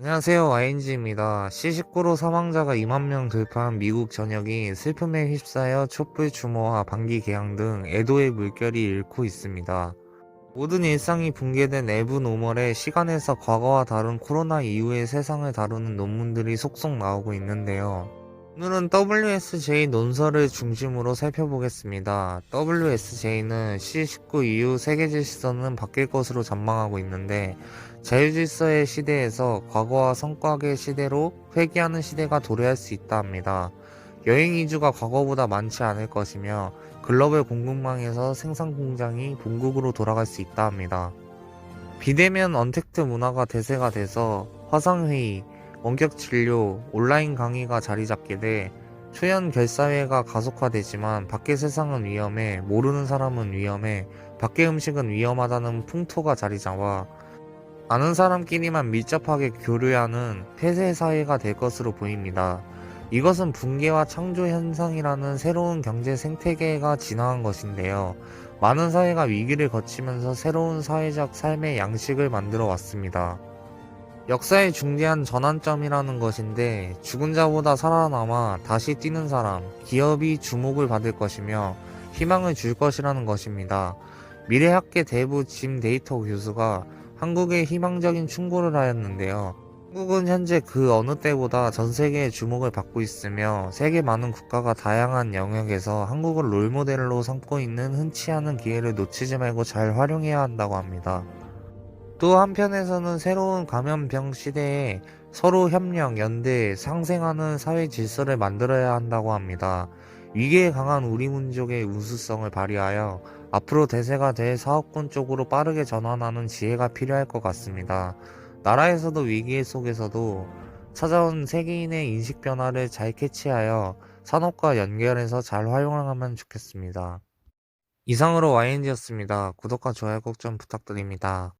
안녕하세요. YNG입니다. C19로 사망자가 2만 명 돌파한 미국 전역이 슬픔에 휩싸여 촛불 추모와 방기 개항 등 애도의 물결이 일고 있습니다. 모든 일상이 붕괴된 내부 노멀에 시간에서 과거와 다른 코로나 이후의 세상을 다루는 논문들이 속속 나오고 있는데요. 오늘은 WSJ 논설을 중심으로 살펴보겠습니다. WSJ는 C19 이후 세계 질서는 바뀔 것으로 전망하고 있는데 자유질서의 시대에서 과거와 성과의 시대로 회귀하는 시대가 도래할 수 있다 합니다. 여행 이주가 과거보다 많지 않을 것이며 글로벌 공급망에서 생산 공장이 본국으로 돌아갈 수 있다 합니다. 비대면 언택트 문화가 대세가 돼서 화상회의, 원격 진료, 온라인 강의가 자리 잡게 돼 초연 결사회가 가속화되지만 밖의 세상은 위험해, 모르는 사람은 위험해, 밖의 음식은 위험하다는 풍토가 자리 잡아 아는 사람끼리만 밀접하게 교류하는 폐쇄 사회가 될 것으로 보입니다. 이것은 붕괴와 창조 현상이라는 새로운 경제 생태계가 진화한 것인데요. 많은 사회가 위기를 거치면서 새로운 사회적 삶의 양식을 만들어 왔습니다. 역사의 중대한 전환점이라는 것인데 죽은 자보다 살아남아 다시 뛰는 사람, 기업이 주목을 받을 것이며 희망을 줄 것이라는 것입니다. 미래학계 대부 짐 데이터 교수가 한국에 희망적인 충고를 하였는데요. 한국은 현재 그 어느 때보다 전 세계의 주목을 받고 있으며 세계 많은 국가가 다양한 영역에서 한국을 롤모델로 삼고 있는 흔치 않은 기회를 놓치지 말고 잘 활용해야 한다고 합니다. 또 한편에서는 새로운 감염병 시대에 서로 협력, 연대, 상생하는 사회 질서를 만들어야 한다고 합니다. 위기에 강한 우리 민족의 우수성을 발휘하여 앞으로 대세가 될 사업군 쪽으로 빠르게 전환하는 지혜가 필요할 것 같습니다. 나라에서도 위기 속에서도 찾아온 세계인의 인식 변화를 잘 캐치하여 산업과 연결해서 잘 활용하면 좋겠습니다. 이상으로 YNG였습니다. 구독과 좋아요 꼭 좀 부탁드립니다.